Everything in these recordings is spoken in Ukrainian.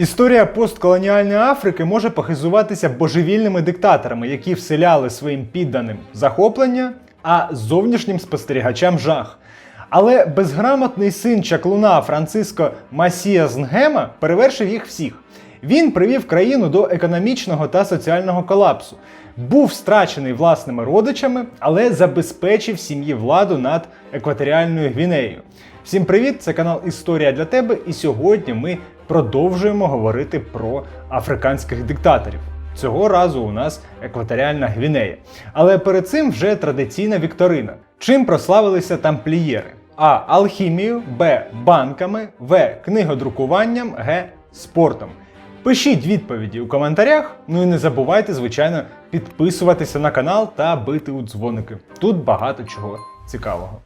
Історія постколоніальної Африки може похизуватися божевільними диктаторами, які вселяли своїм підданим захоплення, а зовнішнім спостерігачам жах. Але безграмотний син чаклуна Франциско Масія Знгема перевершив їх всіх. Він привів країну до економічного та соціального колапсу, був страчений власними родичами, але забезпечив сім'ї владу над екваторіальною Гвінеєю. Всім привіт! Це канал Історія для тебе, і сьогодні ми продовжуємо говорити про африканських диктаторів. Цього разу у нас екваторіальна Гвінея. Але перед цим вже традиційна вікторина. Чим прославилися тамплієри? А. Алхімією, Б. Банками, В. Книгодрукуванням, Г. Спортом. Пишіть відповіді у коментарях. Ну і не забувайте, звичайно, підписуватися на канал та бити у дзвоники. Тут багато чого цікавого.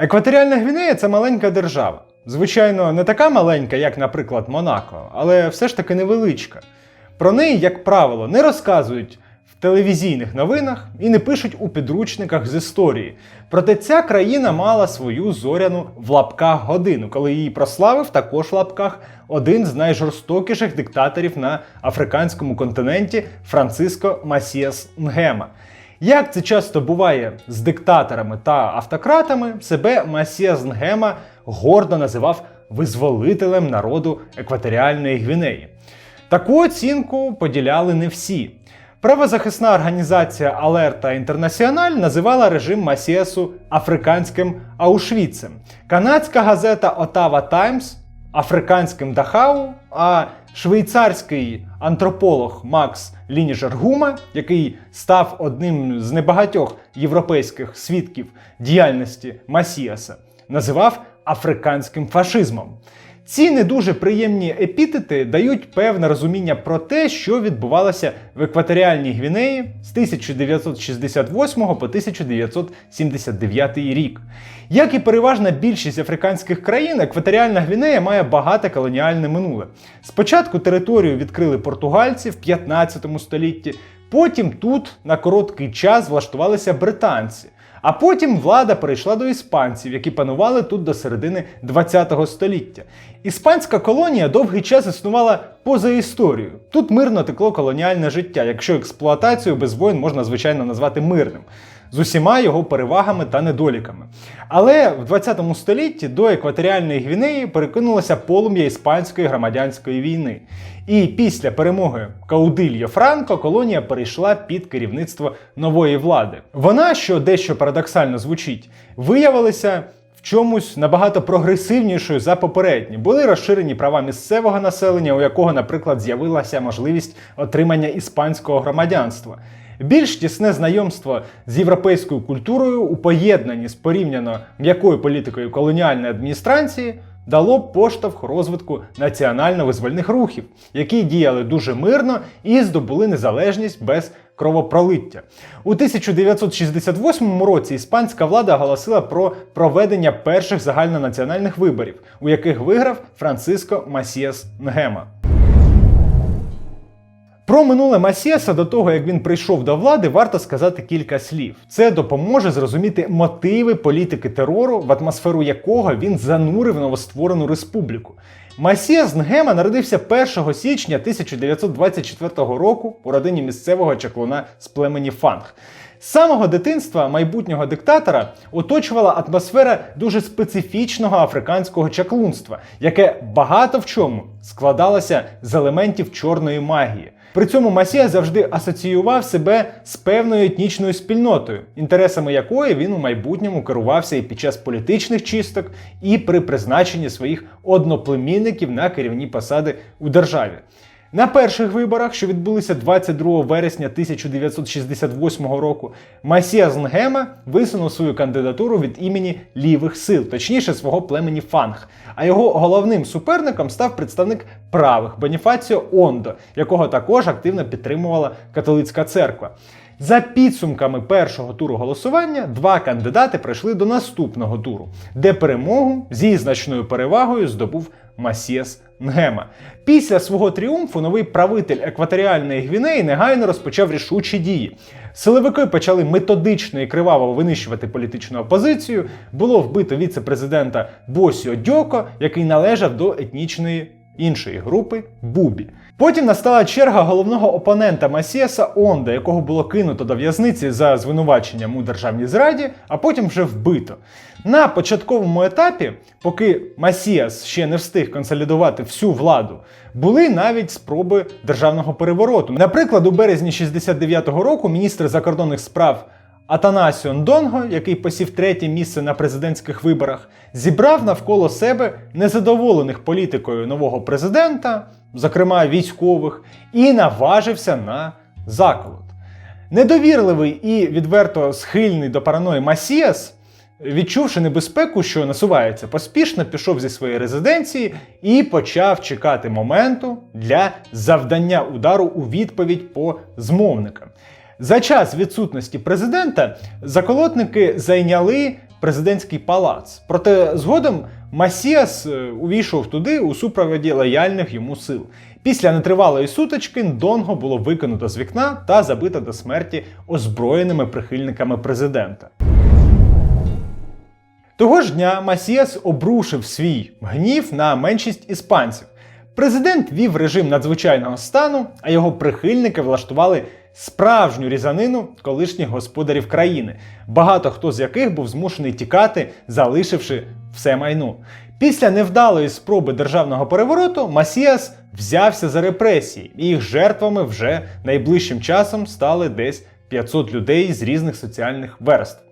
Екваторіальна Гвінея це маленька держава. Звичайно, не така маленька, як, наприклад, Монако, але все ж таки невеличка. Про неї, як правило, не розказують в телевізійних новинах і не пишуть у підручниках з історії. Проте ця країна мала свою зоряну в лапках годину, коли її прославив також в лапках один з найжорстокіших диктаторів на африканському континенті Франциско Масіас Нгема. Як це часто буває з диктаторами та автократами, себе Масіас Нгема гордо називав визволителем народу екваторіальної Гвінеї. Таку оцінку поділяли не всі. Правозахисна організація Алерта Інтернаціональ називала режим Масіасу африканським Аушвіцем. Канадська газета Отава Таймс африканським Дахау, а швейцарський антрополог Макс Лініжер Гума, який став одним з небагатьох європейських свідків діяльності Масіаса, називав африканським фашизмом. Ці не дуже приємні епітети дають певне розуміння про те, що відбувалося в екваторіальній Гвінеї з 1968 по 1979 рік. Як і переважна більшість африканських країн, екваторіальна Гвінея має багате колоніальне минуле. Спочатку територію відкрили португальці в 15 столітті, потім тут на короткий час влаштувалися британці. А потім влада перейшла до іспанців, які панували тут до середини ХХ століття. Іспанська колонія довгий час існувала поза історією. Тут мирно текло колоніальне життя, якщо експлуатацію без воїн можна звичайно назвати мирним. З усіма його перевагами та недоліками. Але в 20 столітті до екваторіальної Гвінеї перекинулося полум'я іспанської громадянської війни. І після перемоги Каудильо Франко колонія перейшла під керівництво нової влади. Вона, що дещо парадоксально звучить, виявилася в чомусь набагато прогресивнішою за попередні. Були розширені права місцевого населення, у якого, наприклад, з'явилася можливість отримання іспанського громадянства. Більш тісне знайомство з європейською культурою у поєднанні з порівняно м'якою політикою колоніальної адміністрації дало поштовх розвитку національно-визвольних рухів, які діяли дуже мирно і здобули незалежність без кровопролиття. У 1968 році іспанська влада оголосила про проведення перших загальнонаціональних виборів, у яких виграв Франциско Масіас Нгема. Про минуле Масіаса до того, як він прийшов до влади, варто сказати кілька слів. Це допоможе зрозуміти мотиви політики терору, в атмосферу якого він занурив новостворену республіку. Масіас Нгема народився 1 січня 1924 року у родині місцевого чаклуна з племені Фанг. З самого дитинства майбутнього диктатора оточувала атмосфера дуже специфічного африканського чаклунства, яке багато в чому складалося з елементів чорної магії. При цьому Масія завжди асоціював себе з певною етнічною спільнотою, інтересами якої він у майбутньому керувався і під час політичних чисток, і при призначенні своїх одноплемінників на керівні посади у державі. На перших виборах, що відбулися 22 вересня 1968 року, Масія Знгема висунув свою кандидатуру від імені лівих сил, точніше свого племені Фанг. А його головним суперником став представник правих Боніфаціо Ондо, якого також активно підтримувала католицька церква. За підсумками першого туру голосування, два кандидати пройшли до наступного туру, де перемогу зі значною перевагою здобув Масіас Нгема. Після свого тріумфу новий правитель екваторіальної Гвінеї негайно розпочав рішучі дії. Силовики почали методично і криваво винищувати політичну опозицію. Було вбито віце-президента Босіо Дьоко, який належав до етнічної іншої групи Бубі. Потім настала черга головного опонента Масіаса Онда, якого було кинуто до в'язниці за звинуваченням у державній зраді, а потім вже вбито. На початковому етапі, поки Масіас ще не встиг консолідувати всю владу, були навіть спроби державного перевороту. Наприклад, у березні 69-го року міністр закордонних справ Атанасіо Ндонго, який посів третє місце на президентських виборах, зібрав навколо себе незадоволених політикою нового президента, зокрема військових, і наважився на заколот. Недовірливий і відверто схильний до параної Масіас, відчувши небезпеку, що насувається, поспішно пішов зі своєї резиденції і почав чекати моменту для завдання удару у відповідь по змовникам. За час відсутності президента заколотники зайняли президентський палац. Проте згодом Масіас е, увійшов туди у супроводі лояльних йому сил. Після нетривалої сутички Донго було викинуто з вікна та забито до смерті озброєними прихильниками президента. Того ж дня Масіас обрушив свій гнів на меншість іспанців. Президент вів режим надзвичайного стану, а його прихильники влаштували справжню різанину колишніх господарів країни, багато хто з яких був змушений тікати, залишивши все майно. Після невдалої спроби державного перевороту Масіас взявся за репресії, і їх жертвами вже найближчим часом стали десь 500 людей з різних соціальних верств.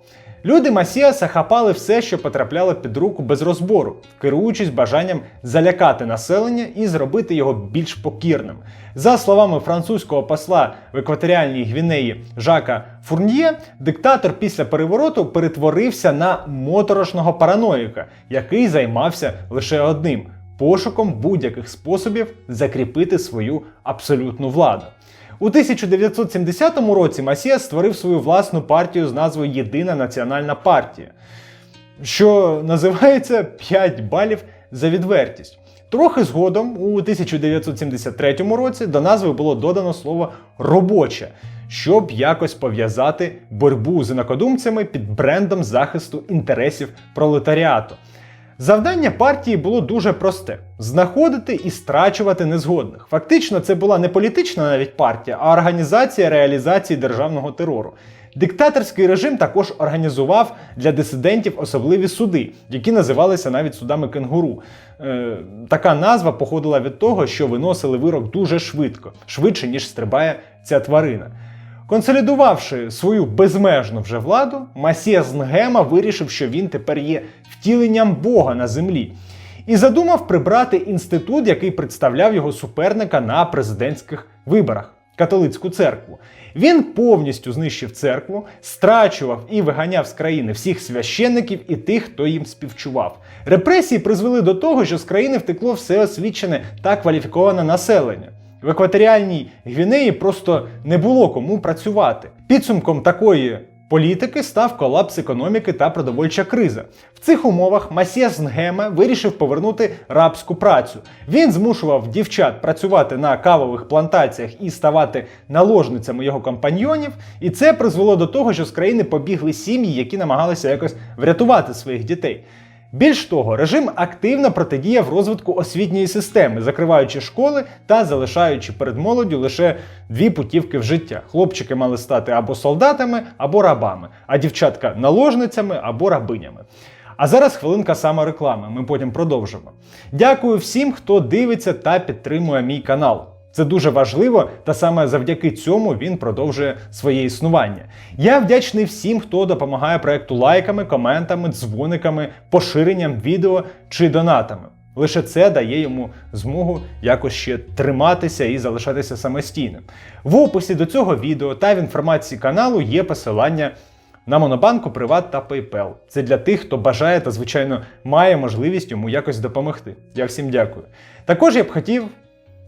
Люди Масіаса хапали все, що потрапляло під руку без розбору, керуючись бажанням залякати населення і зробити його більш покірним. За словами французького посла в екваторіальній Гвінеї Жака Фурньє, диктатор після перевороту перетворився на моторошного параноїка, який займався лише одним пошуком будь-яких способів закріпити свою абсолютну владу. У 1970 році Масія створив свою власну партію з назвою Єдина національна партія, що називається 5 балів за відвертість. Трохи згодом, у 1973 році, до назви було додано слово робоча, щоб якось пов'язати боротьбу з інакодумцями під брендом захисту інтересів пролетаріату. Завдання партії було дуже просте: знаходити і страчувати незгодних. Фактично, це була не політична навіть партія, а організація реалізації державного терору. Диктаторський режим також організував для дисидентів особливі суди, які називалися навіть судами кенгуру. Е, така назва походила від того, що виносили вирок дуже швидко, швидше ніж стрибає ця тварина. Консолідувавши свою безмежну вже владу, Масіас Нгема вирішив, що він тепер є втіленням Бога на землі, і задумав прибрати інститут, який представляв його суперника на президентських виборах католицьку церкву. Він повністю знищив церкву, страчував і виганяв з країни всіх священників і тих, хто їм співчував. Репресії призвели до того, що з країни втекло все освічене та кваліфіковане населення. В екваторіальній Гвінеї просто не було кому працювати. Підсумком такої політики став колапс економіки та продовольча криза. В цих умовах Масіас Нгема вирішив повернути рабську працю. Він змушував дівчат працювати на кавових плантаціях і ставати наложницями його компаньйонів. І це призвело до того, що з країни побігли сім'ї, які намагалися якось врятувати своїх дітей. Більш того, режим активно протидіяв розвитку освітньої системи, закриваючи школи та залишаючи перед молоддю лише дві путівки в життя. Хлопчики мали стати або солдатами, або рабами, а дівчатка наложницями або рабинями. А зараз хвилинка самореклами. Ми потім продовжимо. Дякую всім, хто дивиться та підтримує мій канал. Це дуже важливо, та саме завдяки цьому він продовжує своє існування. Я вдячний всім, хто допомагає проекту лайками, коментами, дзвониками, поширенням відео чи донатами. Лише це дає йому змогу якось ще триматися і залишатися самостійним. В описі до цього відео та в інформації каналу є посилання на Монобанку, Приват та PayPal. Це для тих, хто бажає та, звичайно, має можливість йому якось допомогти. Я всім дякую. Також я б хотів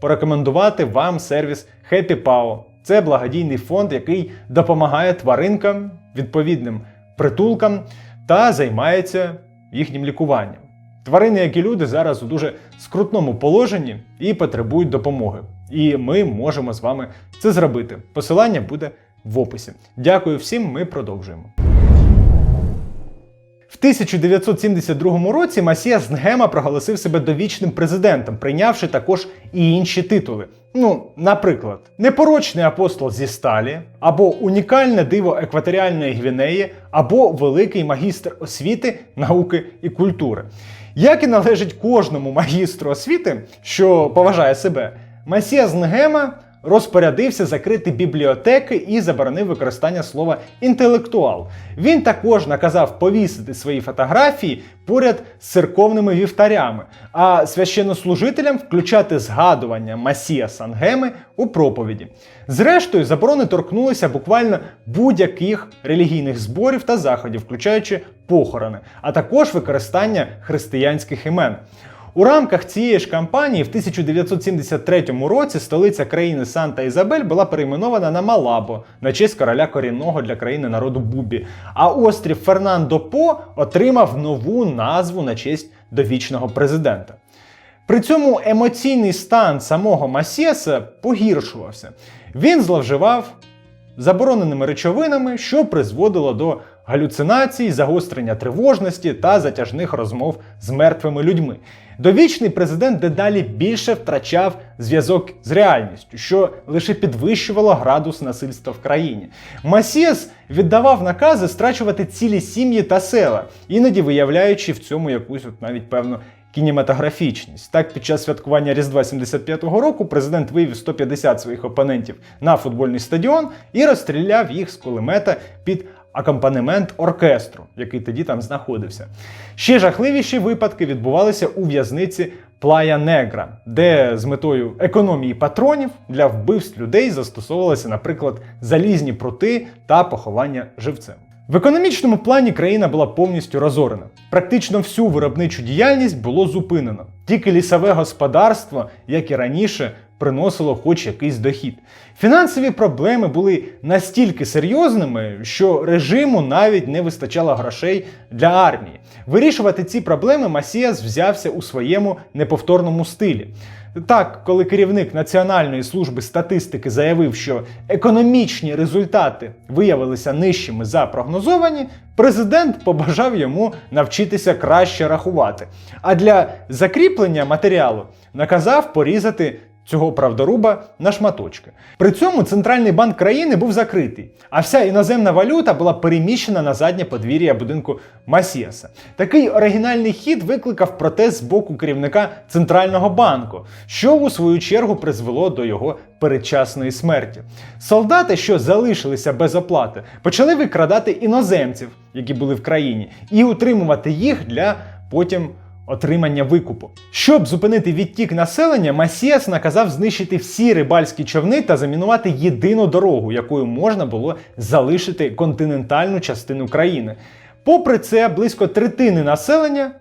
порекомендувати вам сервіс Happy Pau. Це благодійний фонд, який допомагає тваринкам, відповідним притулкам та займається їхнім лікуванням. Тварини, як і люди, зараз у дуже скрутному положенні і потребують допомоги. І ми можемо з вами це зробити. Посилання буде в описі. Дякую всім. Ми продовжуємо. В 1972 році Масіас Нгема проголосив себе довічним президентом, прийнявши також і інші титули. Ну, наприклад, непорочний апостол зі сталі, або унікальне диво екваторіальної Гвінеї, або великий магістр освіти, науки і культури. Як і належить кожному магістру освіти, що поважає себе, Масіас Нгема розпорядився закрити бібліотеки і заборонив використання слова інтелектуал. Він також наказав повісити свої фотографії поряд з церковними вівтарями, а священнослужителям включати згадування Масія Сангеми у проповіді. Зрештою, заборони торкнулися буквально будь-яких релігійних зборів та заходів, включаючи похорони, а також використання християнських імен. У рамках цієї ж кампанії в 1973 році столиця країни Санта Ізабель була перейменована на Малабо на честь короля корінного для країни народу Бубі. А острів Фернандо По отримав нову назву на честь довічного президента. При цьому емоційний стан самого Масіаса погіршувався. Він зловживав забороненими речовинами, що призводило до галюцинацій, загострення тривожності та затяжних розмов з мертвими людьми. Довічний президент дедалі більше втрачав зв'язок з реальністю, що лише підвищувало градус насильства в країні. Масіас віддавав накази страчувати цілі сім'ї та села, іноді виявляючи в цьому якусь от навіть певну кінематографічність. Так, під час святкування Різдва 75-го року президент вивів 150 своїх опонентів на футбольний стадіон і розстріляв їх з кулемета під акомпанемент оркестру, який тоді там знаходився. Ще жахливіші випадки відбувалися у в'язниці Плая Негра, де з метою економії патронів для вбивств людей застосовувалися, наприклад, залізні прути та поховання живцем. В економічному плані країна була повністю розорена. Практично всю виробничу діяльність було зупинено. Тільки лісове господарство, як і раніше, приносило хоч якийсь дохід. Фінансові проблеми були настільки серйозними, що режиму навіть не вистачало грошей для армії. Вирішувати ці проблеми Масіас взявся у своєму неповторному стилі. Так, коли керівник Національної служби статистики заявив, що економічні результати виявилися нижчими за прогнозовані, президент побажав йому навчитися краще рахувати. А для закріплення матеріалу наказав порізати цього правдоруба на шматочки. При цьому центральний банк країни був закритий, а вся іноземна валюта була переміщена на заднє подвір'я будинку Масіаса. Такий оригінальний хід викликав протест з боку керівника центрального банку, що у свою чергу призвело до його передчасної смерті. Солдати, що залишилися без оплати, почали викрадати іноземців, які були в країні, і утримувати їх для потім отримання викупу. Щоб зупинити відтік населення, Масіас наказав знищити всі рибальські човни та замінувати єдину дорогу, якою можна було залишити континентальну частину країни. Попри це, близько третини населення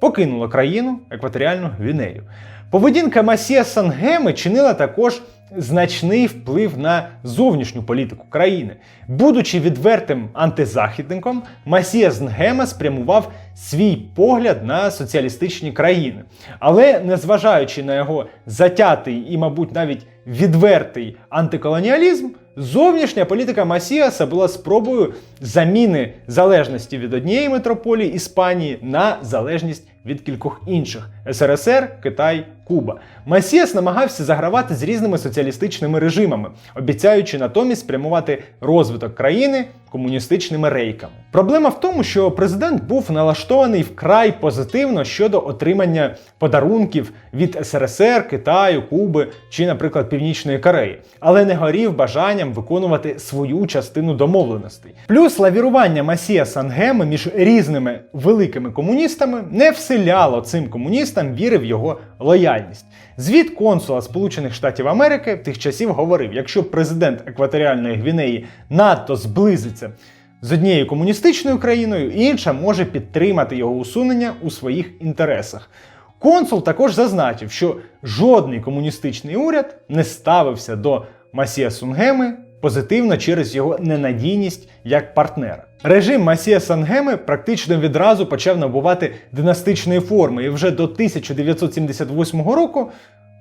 покинуло країну екваторіальну Гвінею. Поведінка Масія Сангеми чинила також значний вплив на зовнішню політику країни. Будучи відвертим антизахідником, Масія Нгема спрямував свій погляд на соціалістичні країни. Але незважаючи на його затятий і, мабуть, навіть відвертий антиколоніалізм, зовнішня політика Масіаса була спробою заміни залежності від однієї метрополії Іспанії на залежність від кількох інших СРСР, Китай, Куба. Масіас намагався загравати з різними соціалістичними режимами, обіцяючи натомість спрямувати розвиток країни комуністичними рейками. Проблема в тому, що президент був налаштований вкрай позитивно щодо отримання подарунків від СРСР, Китаю, Куби чи, наприклад, Північної Кореї, але не горів бажанням виконувати свою частину домовленостей. Плюс лавірування Масія Сангеми між різними великими комуністами не вселяло цим комуністам віри в його лояльність. Звіт консула Сполучених Штатів Америки тих часів говорив: якщо президент Екваторіальної Гвінеї надто зблизиться з однією комуністичною країною, інша може підтримати його усунення у своїх інтересах. Консул також зазначив, що жодний комуністичний уряд не ставився до Масія Сунгеми позитивно через його ненадійність як партнера. Режим Масія Сангеми практично відразу почав набувати династичної форми, і вже до 1978 року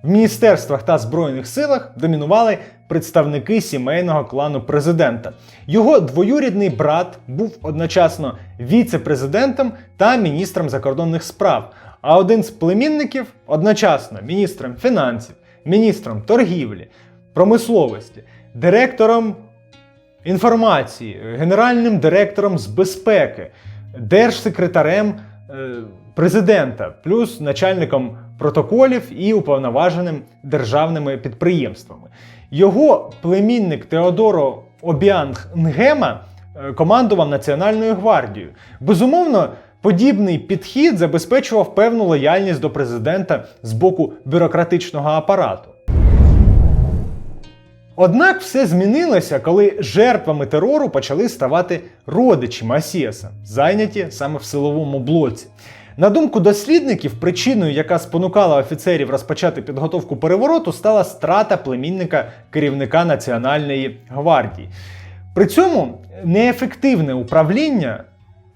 в міністерствах та збройних силах домінували представники сімейного клану президента. Його двоюрідний брат був одночасно віце-президентом та міністром закордонних справ. А один з племінників одночасно міністром фінансів, міністром торгівлі, промисловості, директором інформації, генеральним директором з безпеки, держсекретарем е, президента, плюс начальником протоколів і уповноваженим державними підприємствами. Його племінник Теодоро Обіанг Нгема е, командував Національною гвардією. Безумовно, подібний підхід забезпечував певну лояльність до президента з боку бюрократичного апарату. Однак все змінилося, коли жертвами терору почали ставати родичі Масіаса, зайняті саме в силовому блоці. На думку дослідників, причиною, яка спонукала офіцерів розпочати підготовку перевороту, стала страта племінника керівника Національної гвардії. При цьому неефективне управління,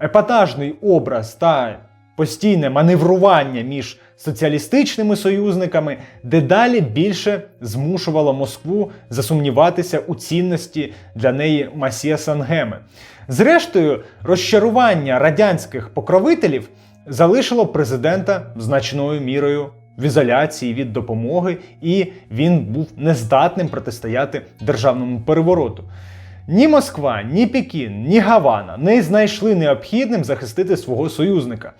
епатажний образ та постійне маневрування між соціалістичними союзниками дедалі більше змушувало Москву засумніватися у цінності для неї Масія Сангеми. Зрештою, розчарування радянських покровителів залишило президента значною мірою в ізоляції від допомоги, і він був нездатним протистояти державному перевороту. Ні Москва, ні Пекін, ні Гавана не знайшли необхідним захистити свого союзника.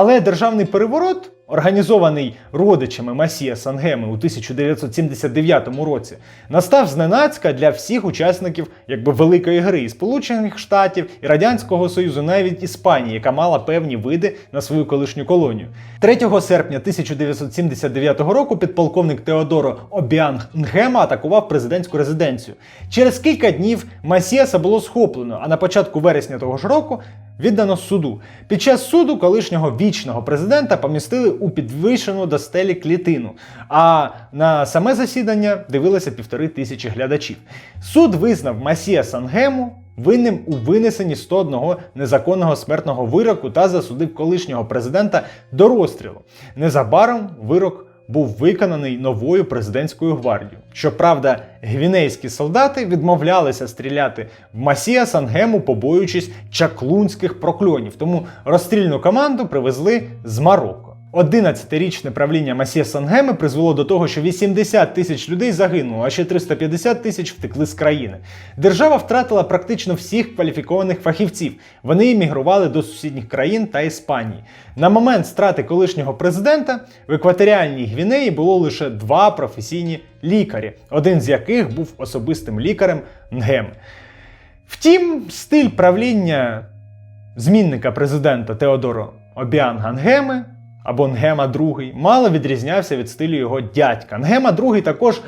Але державний переворот, організований родичами Масія Сангеми у 1979 році, настав зненацька для всіх учасників якби великої гри і Сполучених Штатів і Радянського Союзу, навіть Іспанії, яка мала певні види на свою колишню колонію. 3 серпня 1979 року підполковник Теодоро Обіанг Нгема атакував президентську резиденцію. Через кілька днів Масіаса було схоплено, а на початку вересня того ж року віддано суду. Під час суду колишнього вічного президента помістили у підвищену до стелі клітину. А на саме засідання дивилося півтори тисячі глядачів. Суд визнав Масія Сангему. Винним у винесенні 101 незаконного смертного вироку та засудив колишнього президента до розстрілу. Незабаром вирок був виконаний новою президентською гвардією. Щоправда, гвінейські солдати відмовлялися стріляти в Масія Сангему, побоюючись чаклунських прокльонів. Тому розстрільну команду привезли з Марокко. 11-річне правління Масія Сангеми призвело до того, що 80 тисяч людей загинуло, а ще 350 тисяч втекли з країни. Держава втратила практично всіх кваліфікованих фахівців. Вони емігрували до сусідніх країн та Іспанії. На момент страти колишнього президента в екваторіальній Гвінеї було лише два професійні лікарі, один з яких був особистим лікарем Нгеми. Втім, стиль правління змінника президента Теодоро Обіанга Нгеми або Нгема II мало відрізнявся від стилю його дядька. Нгема II також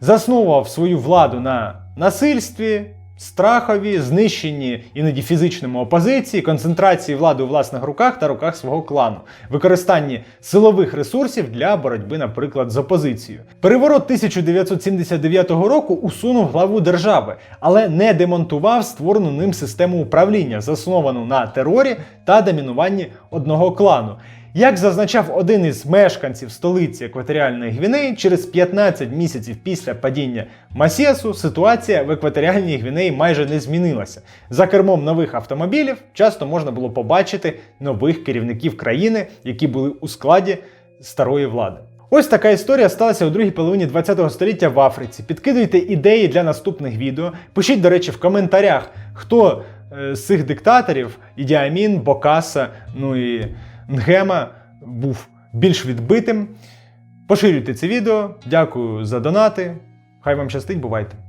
засновував свою владу на насильстві, страхові, знищенні іноді фізичному опозиції, концентрації влади у власних руках та руках свого клану, використанні силових ресурсів для боротьби, наприклад, з опозицією. Переворот 1979 року усунув главу держави, але не демонтував створену ним систему управління, засновану на терорі та домінуванні одного клану. Як зазначав один із мешканців столиці Екваторіальної Гвінеї, через 15 місяців після падіння Масіасу ситуація в Екваторіальній Гвінеї майже не змінилася. За кермом нових автомобілів часто можна було побачити нових керівників країни, які були у складі старої влади. Ось така історія сталася у другій половині ХХ століття в Африці. Підкидуйте ідеї для наступних відео. Пишіть, до речі, в коментарях, хто е, з цих диктаторів Ідіамін, Бокаса, ну і Нгема був більш відбитим. Поширюйте це відео. Дякую за донати. Хай вам щастить, бувайте!